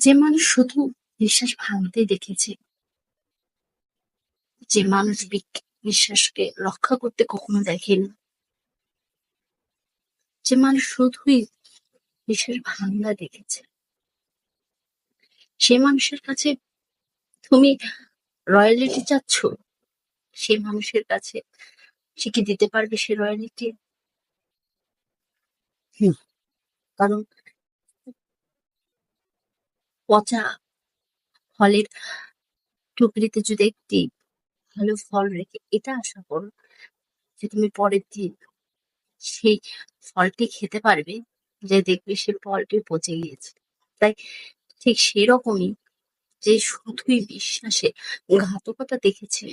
যে মানুষ শুধু বিশ্বাস ভাঙতে দেখেছে যে মানুষ বিশ্বাসকে রক্ষা করতে কখনো দেখেনি যে মানুষ শুধুই বিশ্বাস ভাঙা দেখেছে সে মানুষের কাছে তুমি রয়্যালিটি চাচ্ছ সে মানুষের কাছে সে কি দিতে পারবে সে রয়্যালিটি? কারণ পচা ফলের টুকরিতে যদি একটি ভালো ফল রেখে, এটা আশা করো যে তুমি পরের দিন সেই ফলটি খেতে পারবে, যে দেখবে সে ফলটি পচে গিয়েছে। তাই ঠিক সেরকমই যে শুধুই বিশ্বাসে ঘাতকতা দেখেছে,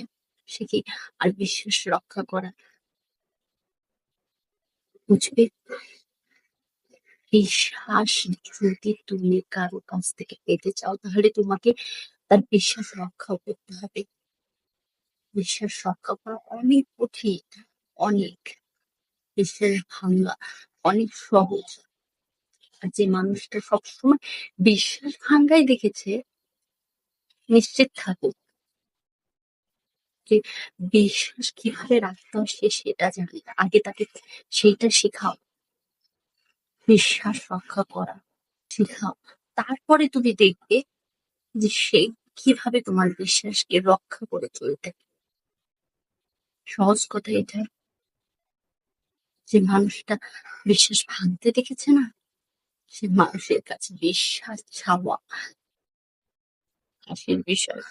সে কি আর বিশ্বাস রক্ষা করা বুঝবে? বিশ্বাস যদি তুমি কারও কাছ থেকে পেতে চাও, তাহলে তোমাকে তার বিশ্বাস রক্ষা করতে হবে। বিশ্বাস রক্ষা করা অনেক কঠিন, অনেক। বিশ্বাস ভাঙা অনেক সহজ। আর যে মানুষটা সবসময় বিশ্বাস ভাঙ্গাই দেখেছে, নিশ্চিত থাকুক। যে বিশ্বাস কীভাবে রাখতে হয় সে সেটা জানে। আগে তাকে সেইটা শেখাও। বিশ্বাস রক্ষা করা শেখাও তারপরে তুমি দেখবে যে সে কীভাবে তোমার বিশ্বাসকে রক্ষা করে চলতে সহজ কথা এটা। যে মানুষটা বিশ্বাস ভাঙতে দেখেছে না, সে মানুষের কাছে বিশ্বাস ছাওয়া হাসির বিষয়